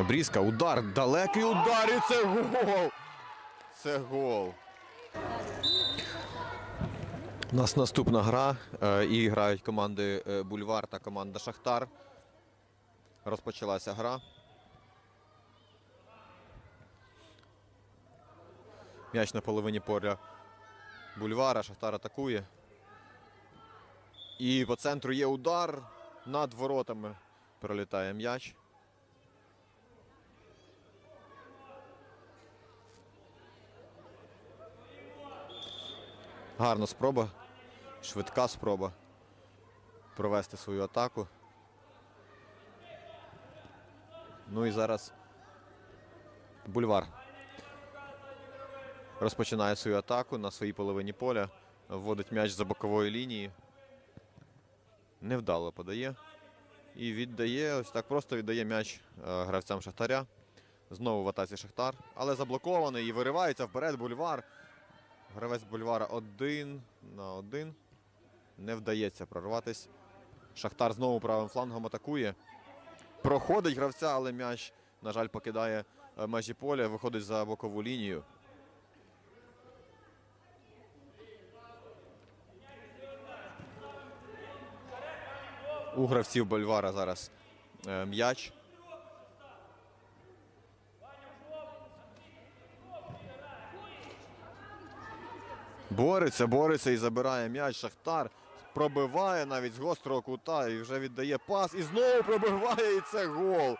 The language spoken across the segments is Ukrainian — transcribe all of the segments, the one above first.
Обрізка, удар, далекий удар, і це гол. Це гол. У нас наступна гра. е, І грають команди е, Бульвар та команда Шахтар. Розпочалася гра. М'яч на половині поля Бульвара. Шахтар атакує. І по центру є удар. Над воротами пролітає м'яч. Гарна спроба. Швидка спроба провести свою атаку. Ну і зараз бульвар розпочинає свою атаку на своїй половині поля. Вводить м'яч за бокової лінії. Невдало подає. І віддає, ось так просто віддає м'яч е, гравцям Шахтаря. Знову в атаці Шахтар. Але заблокований і виривається вперед бульвар. Гравець бульвара один на один. Не вдається прорватись. Шахтар знову правим флангом атакує. Проходить гравця, але м'яч, на жаль, покидає е, межі поля, виходить за бокову лінію. У гравців Бульвара зараз е, м'яч. Бореться, бореться і забирає м'яч. Шахтар пробиває навіть з гострого кута і вже віддає пас. І знову пробиває, і це гол.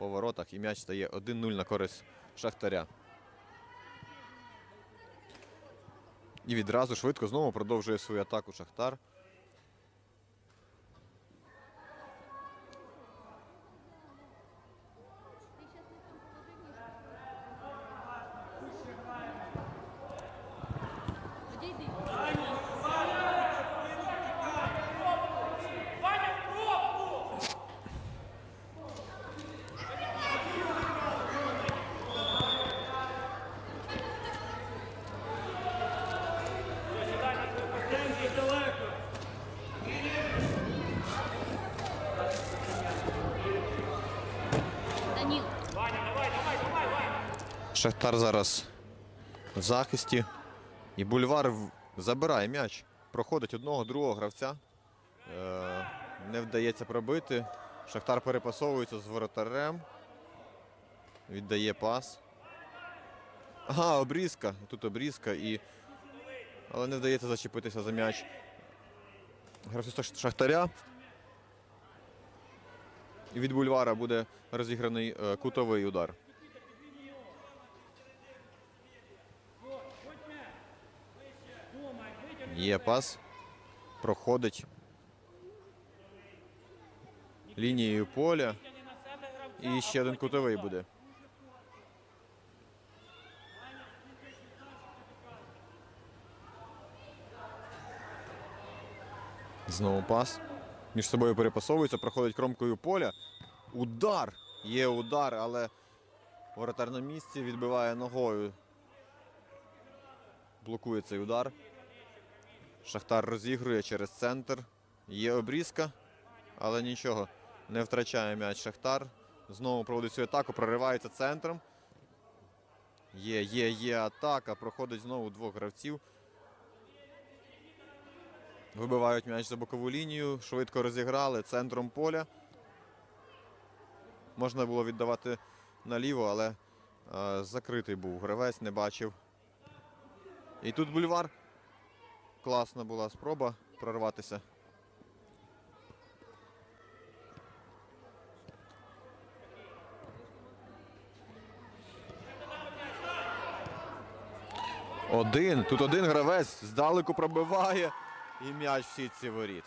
По воротах і м'яч стає 1-0 на користь Шахтаря. І відразу швидко знову продовжує свою атаку Шахтар. Шахтар зараз в захисті. І бульвар забирає м'яч. Проходить одного, другого гравця. Е, не вдається пробити. Шахтар перепасовується з воротарем. Віддає пас. Ага, обрізка. Тут обрізка і. Але не вдається зачепитися за м'яч. Гравцю Шахтаря. Від бульвара буде розіграний е, кутовий удар. Є пас. Проходить лінією поля. І ще один кутовий буде. Знову пас. Між собою перепасовується, проходить кромкою поля. Удар! Є удар, але воротар на місці відбиває ногою. Блокує цей удар. Шахтар розігрує через центр. Є обрізка, але нічого. Не втрачає м'яч Шахтар. Знову проводить цю атаку, проривається центром. Є, є, є атака. Проходить знову двох гравців. Вибивають м'яч за бокову лінію. Швидко розіграли центром поля. Можна було віддавати наліво, але е, закритий був гравець, не бачив. І тут бульвар. Класна була спроба прорватися. Один. Тут один гравець здалеку пробиває і м'яч всі ці воріт.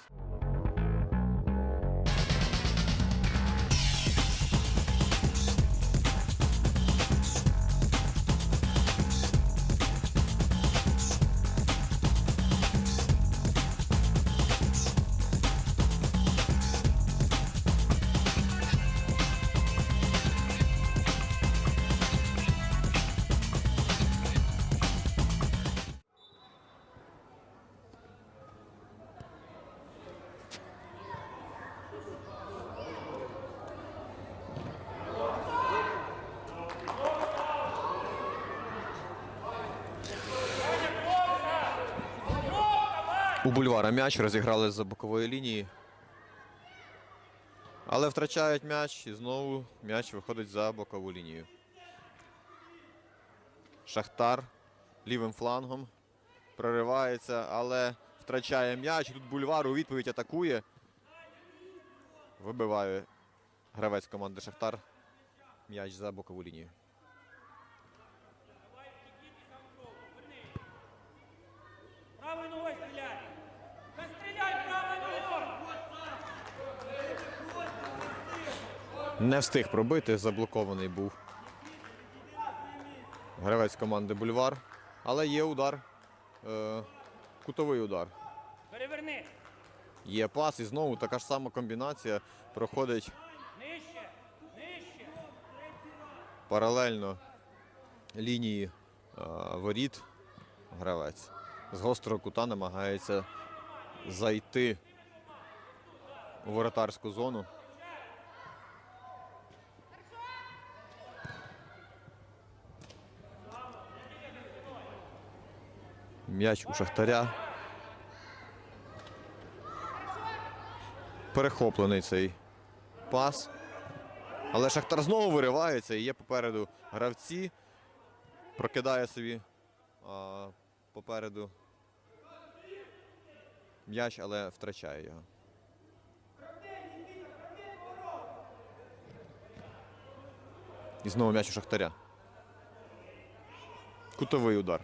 У бульвара м'яч розіграли з бокової лінії. Але втрачають м'яч і знову м'яч виходить за бокову лінію. Шахтар лівим флангом проривається, але втрачає м'яч. Тут бульвар у відповідь атакує. Вибиває гравець команди Шахтар. М'яч за бокову лінію. Не встиг пробити, заблокований був. Гравець команди Бульвар. Але є удар. Е, кутовий удар. Переверни! Є пас і знову така ж сама комбінація проходить паралельно лінії е, воріт. Гравець. З гострого кута намагається зайти у воротарську зону. М'яч у Шахтаря. Перехоплений цей пас. Але Шахтар знову виривається і є попереду гравці. Прокидає собі а, попереду м'яч, але втрачає його. І знову м'яч у Шахтаря. Кутовий удар.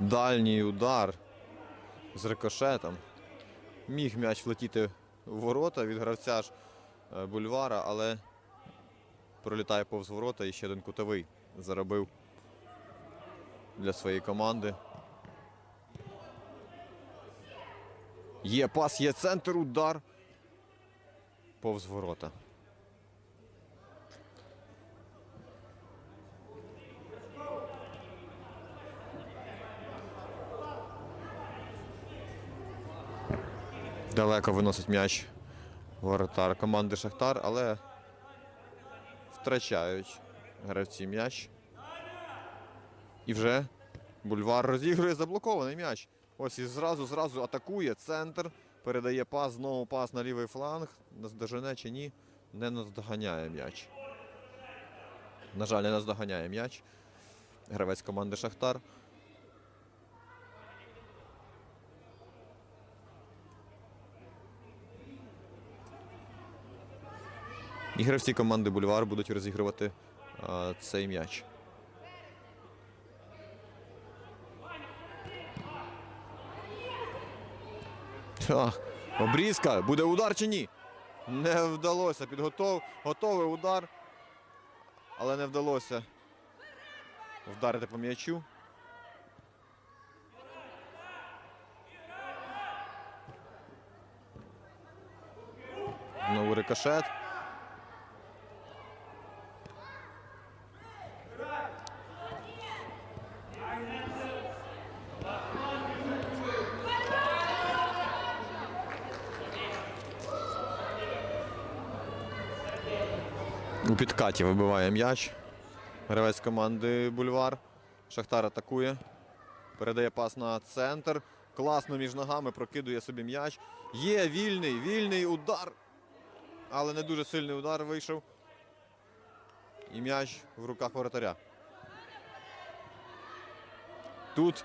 Дальній удар з рикошетом. Міг м'яч влетіти в ворота від гравця ж е, бульвара, але пролітає повз ворота і ще один кутовий заробив для своєї команди. Є пас, є центр, удар. Повз ворота. Далеко виносить м'яч воротар команди Шахтар, але втрачають гравці м'яч. І вже бульвар розігрує заблокований м'яч. Ось і зразу зразу атакує центр, передає пас, знову пас на лівий фланг. Наздожене чи ні, не наздоганяє м'яч. На жаль, не наздоганяє м'яч. Гравець команди Шахтар. І гравці команди Бульвар будуть розігрувати цей м'яч. Обрізка. Буде удар чи ні? Не вдалося. Підготов. Готовий удар. Але не вдалося вдарити по м'ячу. Знову рикошет. У підкаті вибиває м'яч. Гравець команди Бульвар. Шахтар атакує. Передає пас на центр. Класно між ногами прокидує собі м'яч. Є вільний, вільний удар. Але не дуже сильний удар вийшов. І м'яч в руках воротаря. Тут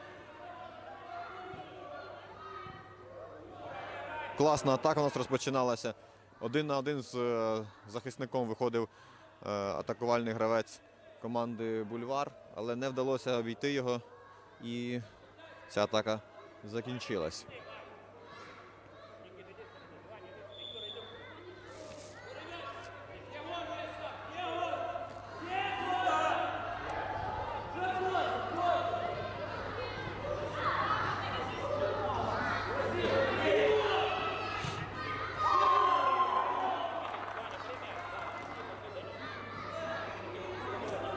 класна атака у нас розпочиналася. Один на один з е, захисником виходив атакувальний гравець команди Бульвар, але не вдалося обійти його. І ця атака закінчилась.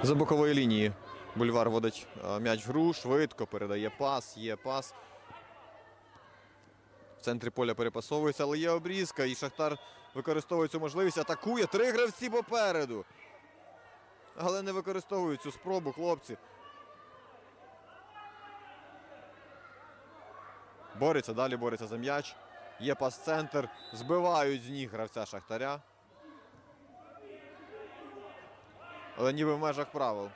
За бокової лінії бульвар водить е, м'яч в гру, швидко передає пас, є пас. В центрі поля перепасовується, але є обрізка. І Шахтар використовує цю можливість. Атакує три гравці попереду. але не використовують цю спробу, хлопці. Бореться, далі бореться за м'яч. Є пас-центр. Збивають з ніг гравця Шахтаря. Але ніби в межах правил.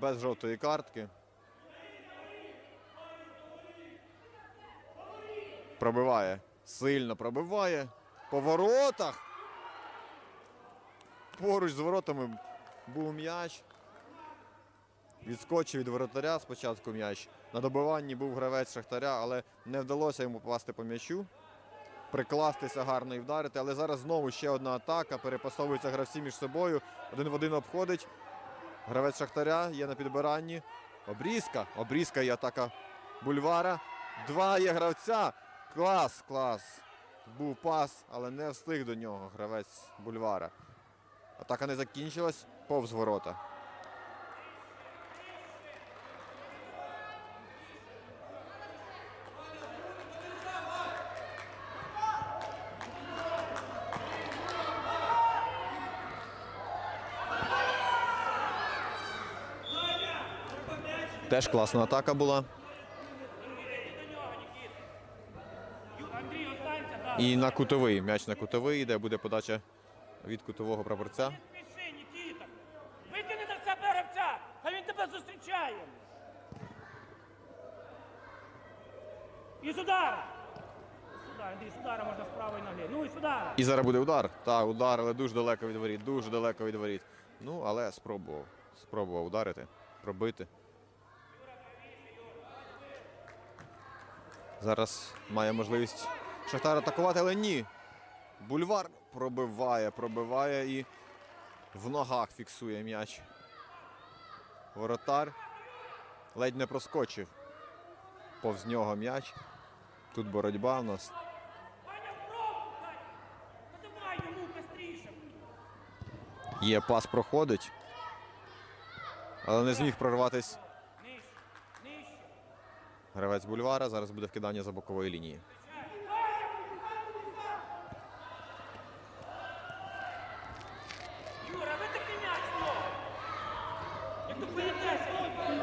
Без жовтої картки. Пробиває. Сильно пробиває. По воротах. Поруч з воротами був м'яч. Відскочив від воротаря спочатку м'яч. На добиванні був гравець Шахтаря, але не вдалося йому попасти по м'ячу. Прикластися гарно і вдарити. Але зараз знову ще одна атака. Перепасовуються гравці між собою. Один в один обходить. Гравець Шахтаря є на підбиранні. Обрізка. Обрізка і атака бульвара. Два є гравця. Клас, клас. Був пас, але не встиг до нього гравець бульвара. Атака не закінчилась повз ворота. Теж класна атака була. І на кутовий. М'яч на кутовий, де буде подача від кутового прапорця. Викини на себе гравця, хай він тебе зустрічає. І з удара. Андрій, з удара можна з правої ноги. Ну і з удара. І зараз буде удар. Так, удар, але дуже далеко від воріт, дуже далеко від воріт. Ну, але спробував. Спробував ударити, пробити. Зараз має можливість Шахтар атакувати, але ні. Бульвар пробиває, пробиває і в ногах фіксує м'яч. Воротар ледь не проскочив. Повз нього м'яч. Тут боротьба в нас. Є пас проходить. Але не зміг нижче. Гравець бульвара. Зараз буде вкидання за бокової лінії. Юра, витикни м'яч в. Як ти поїдешся,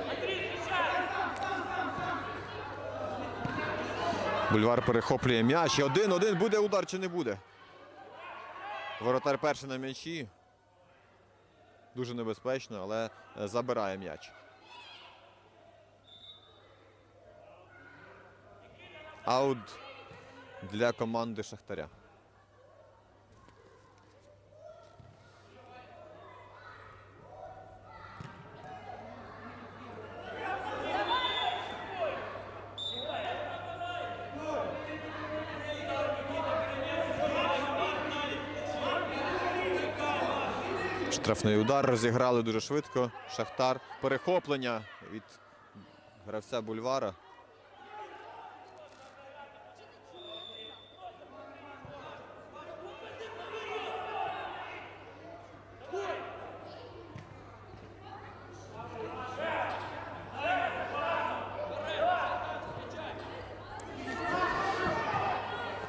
Андрій. Бульвар перехоплює м'яч. Один-один буде удар чи не буде. Воротар перший на м'ячі. Дуже небезпечно, але е, забирає м'яч. Аут для команди Шахтаря. Штрафний удар розіграли дуже швидко. Шахтар. Перехоплення від гравця бульвара.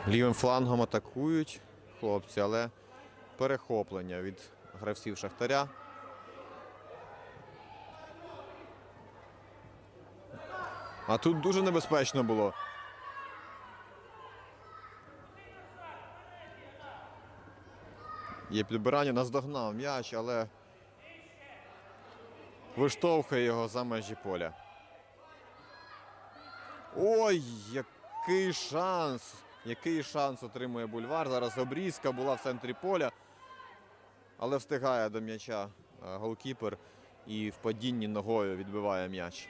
Лівим флангом атакують хлопці, але перехоплення від гравців Шахтаря. А тут дуже небезпечно було. Є підбирання, наздогнав м'яч, але виштовхує його за межі поля. Ой, який шанс! Який шанс отримує бульвар. Зараз обрізка була в центрі поля, але встигає до м'яча е, голкіпер і в падінні ногою відбиває м'яч.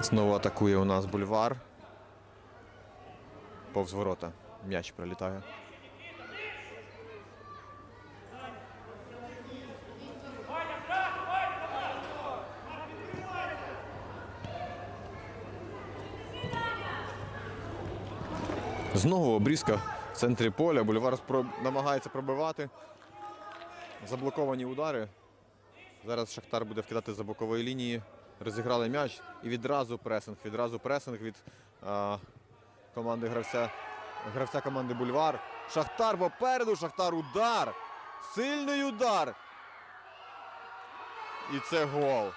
Знову атакує у нас бульвар. Повз ворота. М'яч прилітає. Знову обрізка в центрі поля. Бульвар намагається пробивати. Заблоковані удари. Зараз Шахтар буде вкидати за бокової лінії. Розіграли м'яч і відразу пресинг. Відразу пресинг від а, команди гравця, гравця команди Бульвар. Шахтар попереду, Шахтар удар. Сильний удар. І це гол.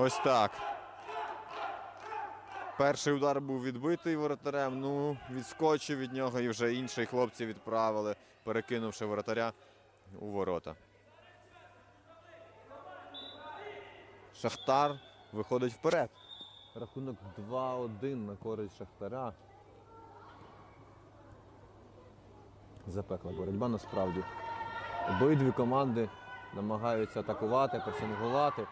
Ось так. Перший удар був відбитий воротарем. Ну, відскочив від нього і вже інші хлопці відправили, перекинувши воротаря у ворота. Шахтар виходить вперед. Рахунок 2-1 на користь Шахтаря. Запекла боротьба насправді. Обидві команди намагаються атакувати, пресингувати.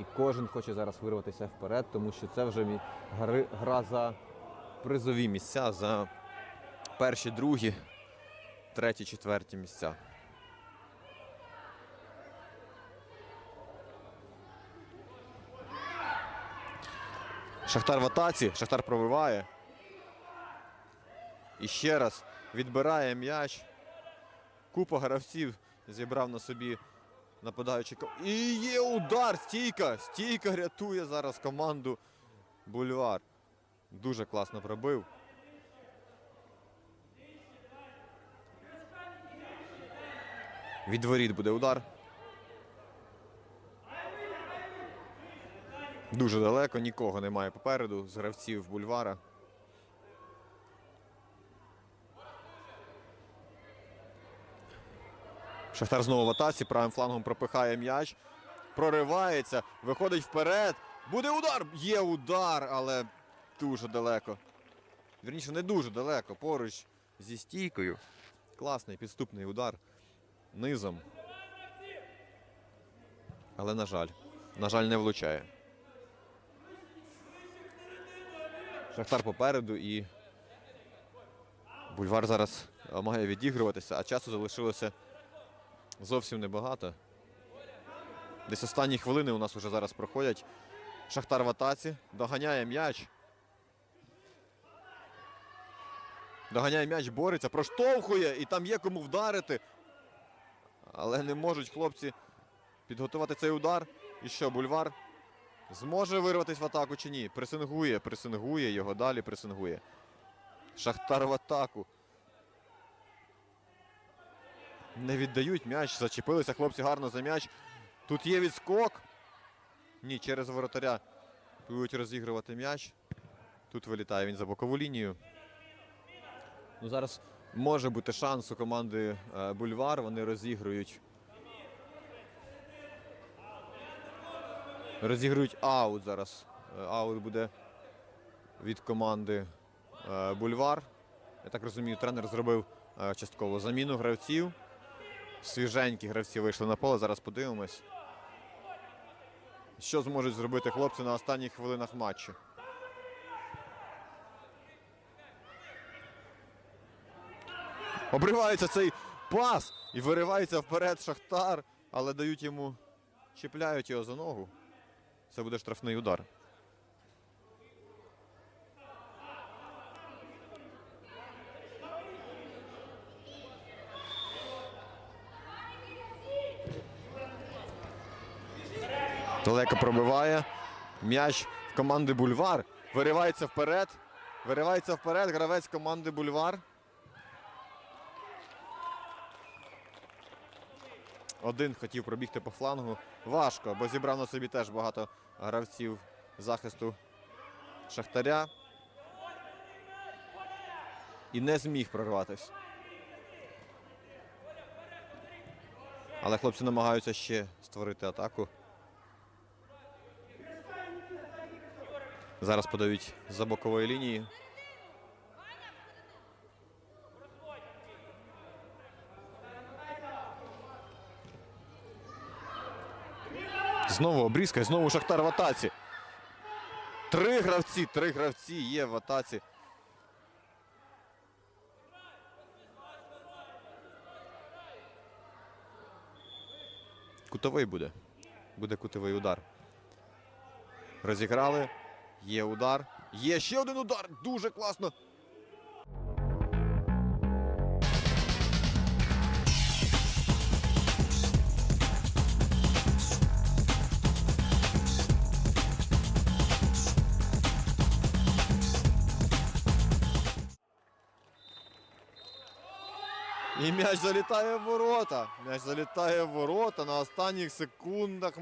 І кожен хоче зараз вирватися вперед, тому що це вже гра за призові місця, за перші, другі, треті, четверті місця. Шахтар в атаці, Шахтар пробиває. І ще раз відбирає м'яч. Купа гравців зібрав на собі нападаючий. І є удар! Стійка! Стійка рятує зараз команду Бульвар. Дуже класно пробив. Від воріт буде удар. Дуже далеко, нікого немає попереду з гравців бульвара. Шахтар знову в атаці, правим флангом пропихає м'яч, проривається, виходить вперед. Буде удар! Є удар, але дуже далеко. Вірніше, не дуже далеко, поруч зі стійкою. Класний підступний удар низом. Але, на жаль, на жаль, не влучає. Шахтар попереду і бульвар зараз має відігруватися, а часу залишилося зовсім небагато. Десь останні хвилини у нас вже зараз проходять. Шахтар в атаці. Доганяє м'яч. Доганяє м'яч, бореться, проштовхує і там є кому вдарити. Але не можуть хлопці підготувати цей удар. І що, бульвар зможе вирватися в атаку чи ні? Пресингує, пресингує, його далі пресингує. Шахтар в атаку. Не віддають м'яч, зачепилися хлопці гарно за м'яч. Тут є відскок. Ні, через воротаря будуть розігрувати м'яч. Тут вилітає він за бокову лінію. Ну, зараз може бути шанс у команди е, Бульвар. Вони розігрують. Розігрують аут зараз. Е, Аут буде від команди е, Бульвар. Я так розумію, тренер зробив частково заміну гравців. Свіженькі гравці вийшли на поле. Зараз подивимось. Що зможуть зробити хлопці на останніх хвилинах матчу? Обривається цей пас і виривається вперед Шахтар, але дають йому, чіпляють його за ногу. Це буде штрафний удар. Далеко пробиває. М'яч команди Бульвар. Виривається вперед. Виривається вперед. Гравець команди Бульвар. Один хотів пробігти по флангу. Важко, бо зібрав на собі теж багато гравців захисту Шахтаря. І не зміг прорватися. Але хлопці намагаються ще створити атаку. Зараз подають за бокової лінії. Знову обрізка знову Шахтар в атаці. Три гравці, три гравці є в атаці. Кутовий буде. Буде кутовий удар. Розіграли. Є удар. Є ще один удар. Дуже класно. І м'яч залітає в ворота. М'яч залітає в ворота на останніх секундах.